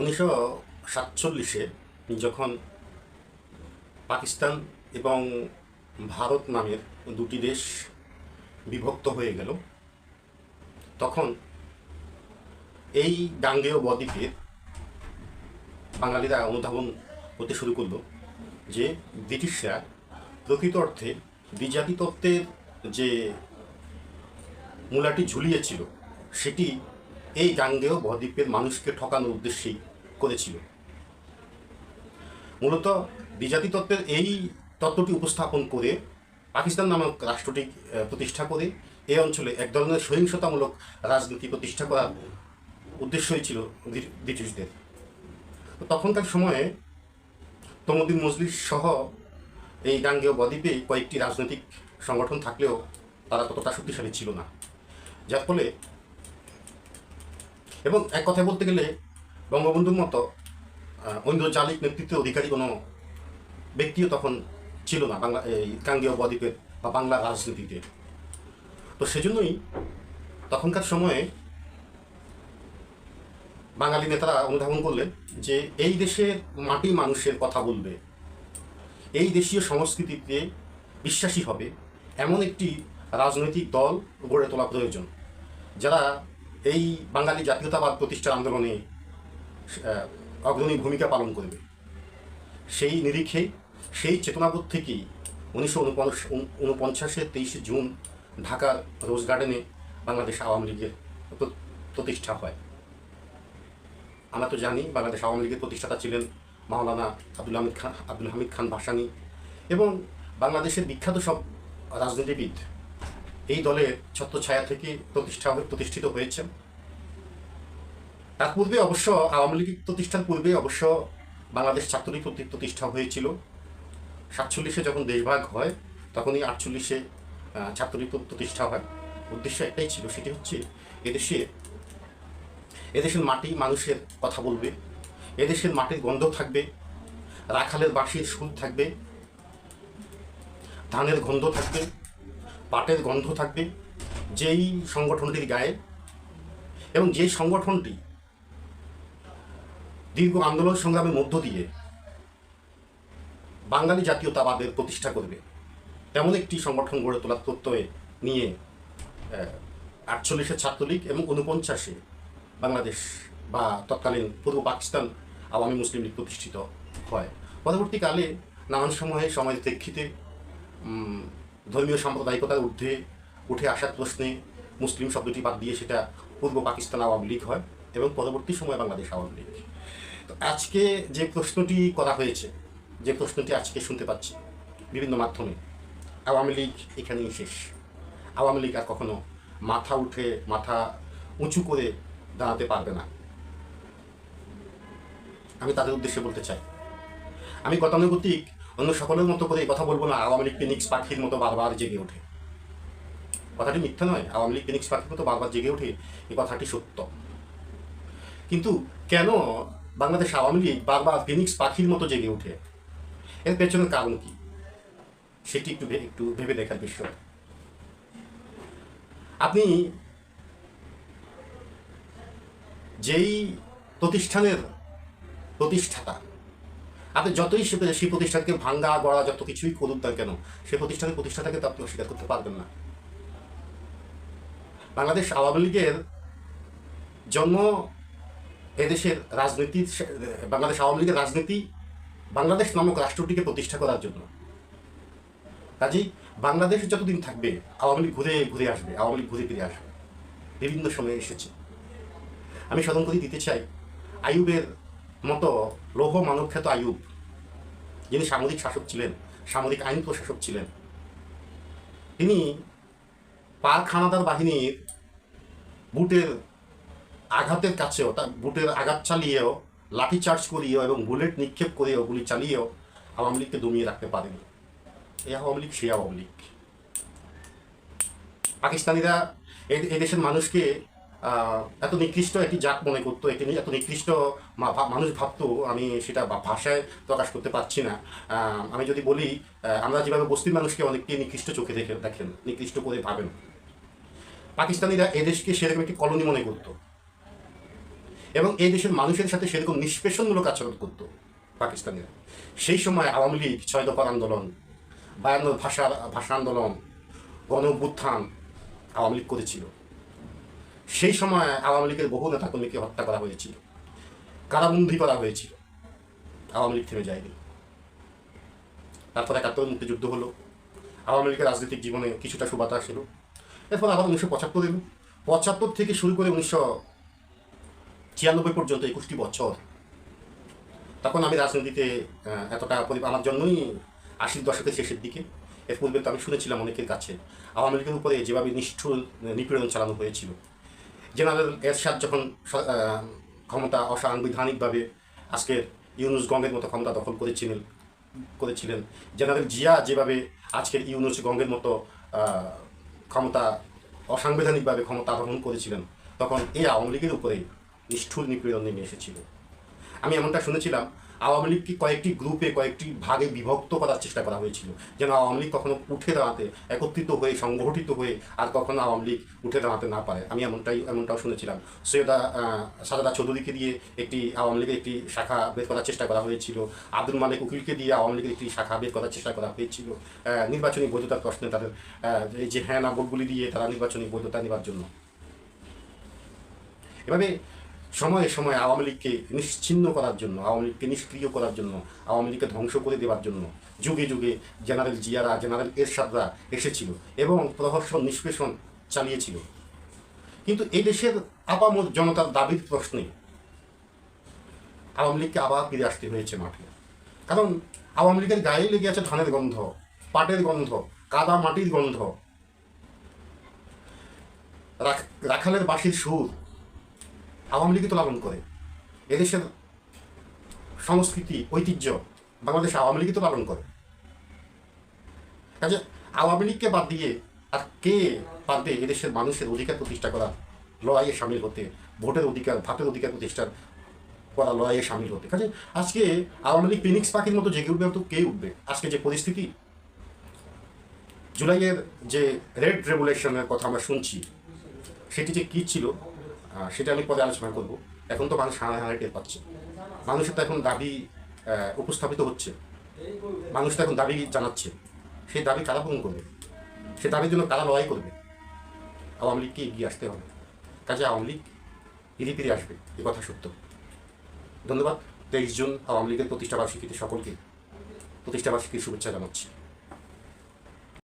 উনিশশো সাতচল্লিশে যখন পাকিস্তান এবং ভারত নামের দুটি দেশ বিভক্ত হয়ে গেল, তখন এই গাঙ্গেয় বদ্বীপে বাঙালিরা অনুধাবন করতে শুরু করল যে ব্রিটিশরা প্রকৃত অর্থে দ্বিজাতি তত্ত্বের যে মূলাটি ঝুলিয়েছিল, সেটি এই গাঙ্গেয় বদ্বীপের মানুষকে ঠকানোর উদ্দেশ্যেই করেছিল। মূলত দ্বিজাতি তত্ত্বের এই তত্ত্বটি উপস্থাপন করে, পাকিস্তান নামক রাষ্ট্রটি প্রতিষ্ঠা করে এই অঞ্চলে এক ধরনের সহিংসতামূলক রাজনীতি প্রতিষ্ঠা করার উদ্দেশ্যই ছিল ব্রিটিশদের। তখনকার সময়ে তমুদ্দিন মজলিস সহ এই গাঙ্গেয় বদ্বীপে কয়েকটি রাজনৈতিক সংগঠন থাকলেও তারা ততটা শক্তিশালী ছিল না। যার ফলে এবং এক কথায় বলতে গেলে বঙ্গবন্ধুর মতো ঐন্দ্রজালিক নেতৃত্বের অধিকারী কোনো ব্যক্তিও তখন ছিল না বাংলা, এই গাঙ্গেয় বদ্বীপের বা বাংলা রাজনীতিতে। তো সেজন্যই তখনকার সময়ে বাঙালি নেতারা অনুধাবন করলেন যে এই দেশের মাটি মানুষের কথা বলবে। এই দেশীয় সংস্কৃতিতে বিশ্বাসী হবে এমন একটি রাজনৈতিক দল গড়ে তোলা প্রয়োজন, যারা এই বাঙালি জাতীয়তাবাদ প্রতিষ্ঠার আন্দোলনে অগ্রণী ভূমিকা পালন করবে। সেই নিরিখে সেই চেতনাবোধ থেকেই উনিশশো উনপঞ্চাশের তেইশে জুন ঢাকার রোজ গার্ডেনে বাংলাদেশ আওয়ামী লীগের প্রতিষ্ঠা হয়। আমরা তো জানি বাংলাদেশ আওয়ামী লীগের প্রতিষ্ঠাতা ছিলেন মাওলানা আব্দুল হামিদ খান আব্দুল হামিদ খান ভাসানি এবং বাংলাদেশের বিখ্যাত সব রাজনীতিবিদ এই দলের ছত্রছায়া থেকে প্রতিষ্ঠা প্রতিষ্ঠিত হয়েছেন। তার পূর্বে অবশ্য আওয়ামী লীগ প্রতিষ্ঠার পূর্বে অবশ্য বাংলাদেশ ছাত্রলীগ প্রতি- প্রতিষ্ঠা হয়েছিল। সাতচল্লিশে যখন দেশভাগ হয়, তখনই আটচল্লিশে ছাত্রলীগ প্রতিষ্ঠা হয়। উদ্দেশ্য একটাই ছিল, সেটি হচ্ছে এদেশে, এদেশের মাটি মানুষের কথা বলবে, এদেশের মাটির গন্ধ থাকবে, রাখালের বাঁশির সুর থাকবে, ধানের গন্ধ থাকবে, পাটের গন্ধ থাকবে, যেই সংগঠনটির গায়ে এবং যেই সংগঠনটি দীর্ঘ আন্দোলন সংগ্রামের মধ্য দিয়ে বাঙালি জাতীয়তাবাদের প্রতিষ্ঠা করবে। তেমন একটি সংগঠন গড়ে তোলার তত্ত্বে নিয়ে আটচল্লিশে ছাত্রলীগ এবং উনপঞ্চাশে বাংলাদেশ বা তৎকালীন পূর্ব পাকিস্তান আওয়ামী মুসলিম লীগ প্রতিষ্ঠিত হয়। পরবর্তীকালে নানান সময়ে সমাজের প্রেক্ষিতে ধর্মীয় সাম্প্রদায়িকতার ঊর্ধ্বে উঠে আসার প্রশ্নে মুসলিম শব্দটি বাদ দিয়ে সেটা পূর্ব পাকিস্তান আওয়ামী লীগ হয়। এবং পরবর্তী সময়ে বাংলাদেশ আওয়ামী লীগ তো আজকে যে প্রশ্নটি করা হয়েছে, যে প্রশ্নটি আজকে শুনতে পাচ্ছি বিভিন্ন মাধ্যমে, আওয়ামী লীগ এখানেই শেষ। আওয়ামী লীগ আর কখনো মাথা উঠে, মাথা উঁচু করে দাঁড়াতে পারবে না। আমি তাদের উদ্দেশ্যে বলতে চাই, আমি গতানুগতিক অন্য সকলের মতো করে এই কথা বলব না, আওয়ামী লীগ ফিনিক্স পাখির মতো বারবার জেগে ওঠে। কথাটি মিথ্যা নয়, আওয়ামী লীগ ফিনিক্স পাখির মতো বারবার জেগে ওঠে এই কথাটি সত্য। কিন্তু কেন বাংলাদেশ আওয়ামী লীগ বারবার ফিনিক্স পাখির মতো জেগে ওঠে? এর পেছনের কারণ কি? সেটি একটু একটু ভেবে দেখার বিষয়। আপনি যেই প্রতিষ্ঠানের প্রতিষ্ঠাতা, আপনি যতই সেই প্রতিষ্ঠানকে ভাঙ্গা, গড়া, যত কিছুই করুন না কেন, সে প্রতিষ্ঠানের প্রতিষ্ঠাতাকে তো আপনি অস্বীকার করতে পারবেন না। বাংলাদেশ আওয়ামী লীগের জন্ম এদেশের রাজনীতির বাংলাদেশ আওয়ামী লীগের রাজনীতি বাংলাদেশ নামক রাষ্ট্রটিকে প্রতিষ্ঠা করার জন্য। কাজেই বাংলাদেশ যতদিন থাকবে, আওয়ামী লীগ ঘুরে ঘুরে আসবে, আওয়ামী লীগ ঘুরে ফিরে আসবে। বিভিন্ন সময়ে এসেছে। আমি স্মরণ করে, দিতে চাই আয়ুবের মতো লৌহ মানবখ্যাত আয়ুব যিনি সামরিক শাসক ছিলেন, সামরিক আইন প্রশাসক ছিলেন। তিনি পাক হানাদার বাহিনীর বুটের আঘাতের কাছেও তার বুটের আঘাত চালিয়েও লাঠি চার্জ করিয়েও এবং বুলেট নিক্ষেপ করেও গুলি চালিয়েও আওয়ামী লীগকে দমিয়ে রাখতে পারেনি। এই আওয়ামী লীগ সেই আওয়ামী লীগ। পাকিস্তানিরা এ- এদেশের মানুষকে এত নিকৃষ্ট একটি জাত মনে করতো, এটি এত নিকৃষ্ট মানুষ ভাবতো, আমি সেটা ভাষায় প্রকাশ করতে পারছি না। আমি যদি বলি আমরা যেভাবে বস্তির মানুষকে অনেককে নিকৃষ্ট চোখে দেখে দেখেন, নিকৃষ্ট করে ভাবেন। পাকিস্তানিরা এদেশকে সেরকম একটি কলোনি মনে করতো। এবং এই দেশের মানুষের সাথে সেরকম নিষ্পেষণমূলক আচরণ করতো পাকিস্তানিরা। সেই সময় আওয়ামী লীগ, ছয় দফার আন্দোলন, বায়ান্ন ভাষা ভাষা আন্দোলন গণ অভ্যুত্থান আওয়ামী লীগ করেছিল। সেই সময় আওয়ামী লীগের বহু নেতাকর্মীকে হত্যা করা হয়েছিল। কারাবন্দি করা হয়েছিল। আওয়ামী লীগ থেমে যায়নি। তারপর একাত্তর মুক্তিযুদ্ধ হলো। আওয়ামী লীগের রাজনৈতিক জীবনে কিছুটা সুবাতাস এলো। এরপর আবার উনিশশো পঁচাত্তর এলো। পঁচাত্তর থেকে শুরু করে উনিশশো ছিয়ানব্বই পর্যন্ত একুশটি বছর। তখন আমি রাজনীতিতে এতটা পরি- আমার জন্যই আশির দশকের শেষের দিকে। এর পূর্বে তো আমি শুনেছিলাম অনেকের কাছে, আওয়ামী লীগের উপরে যেভাবে নিষ্ঠুর, নিপীড়ন চালানো হয়েছিল। জেনারেল এরশাদ যখন ক্ষমতা অসাংবিধানিকভাবে আজকের ইউনুস গঙ্গের মতো ক্ষমতা দখল করেছিলেন করেছিলেন। জেনারেল জিয়া যেভাবে আজকের ইউনুস গঙ্গের মতো ক্ষমতা, অসাংবিধানিকভাবে ক্ষমতা আরোহণ করেছিলেন, তখন এই আওয়ামী লীগের উপরে নিষ্ঠুর নিপীড়ন নেমে এসেছিল। আমি এমনটা শুনেছিলাম, আওয়ামী লীগকে কয়েকটি গ্রুপে কয়েকটি ভাগে বিভক্ত করার চেষ্টা করা হয়েছিল। যেন আওয়ামী লীগ কখনো উঠে দাঁড়াতে, একত্রিত হয়ে, সংগঠিত হয়ে আর কখনো আওয়ামী লীগ উঠে দাঁড়াতে না পারে। আমি এমনটাই, এমনটাও শুনেছিলাম। সৈয়দা সাদাদা চৌধুরীকে দিয়ে একটি আওয়ামী লীগের একটি শাখা বের করার চেষ্টা করা হয়েছিল। আব্দুল মালিক উকিলকে দিয়ে আওয়ামী লীগের একটি শাখা বের করার চেষ্টা করা হয়েছিল। নির্বাচনী বৈধতার প্রশ্নে তাদের যে হ্যাঁ না ভোটগুলি দিয়ে তারা নির্বাচনী বৈধতা নেবার জন্য। এভাবে সময়ে সময়ে আওয়ামী লীগকে নিশ্চিহ্ন করার জন্য, আওয়ামী লীগকে নিষ্ক্রিয় করার জন্য, আওয়ামী লীগকে ধ্বংস করে দেওয়ার জন্য যুগে যুগে জেনারেল জিয়ারা, জেনারেল এরশাদরা এসেছিল এবং প্রহসন, নিষ্পেষণ চালিয়েছিল। কিন্তু এই দেশের আপামর জনতার দাবির প্রশ্নে আওয়ামী লীগকে আবার ফিরে আসতে হয়েছে মাঠে। কারণ আওয়ামী লীগের গায়ে লেগে আছে ধানের গন্ধ, পাটের গন্ধ, কাদা মাটির গন্ধ। রাখ- রাখালের বাঁশির সুর আওয়ামী লীগই তো লালন করে। এদেশের সংস্কৃতি, ঐতিহ্য বাংলাদেশ আওয়ামী লীগই তো পালন করে। কাজে আওয়ামী লীগকে বাদ দিয়ে আর কে বাদ দিয়ে এদেশের মানুষের অধিকার প্রতিষ্ঠা করা, লড়াইয়ে সামিল হতে, ভোটের অধিকার, ভাতের অধিকার প্রতিষ্ঠা করা, লড়াইয়ে সামিল হতে। কাজে আজকে আওয়ামী লীগ ফিনিক্স পাখির মতো জেগে উঠবে তো কে উঠবে? আজকে যে পরিস্থিতি, জুলাইয়ের যে রেড রেগুলেশনের কথা আমরা শুনছি, সেটি যে কী ছিল? সেটা আমি পরে আলোচনা করব। এখন তো মানুষ হারা টের পাচ্ছে। মানুষের তো এখন দাবি উপস্থাপিত হচ্ছে। মানুষ তো এখন দাবি জানাচ্ছে। সেই দাবি কারা পূরণ করবে? সে দাবির জন্য কারা লড়াই করবে? আওয়ামী লীগকে এগিয়ে আসতে হবে। কাজে আওয়ামী লীগ ফিরে ফিরে আসবে, এ কথা সত্য। ধন্যবাদ। তেইশ জুন আওয়ামী লীগের প্রতিষ্ঠাবার্ষিকীতে সকলকে প্রতিষ্ঠাবার্ষিকীর শুভেচ্ছা জানাচ্ছি।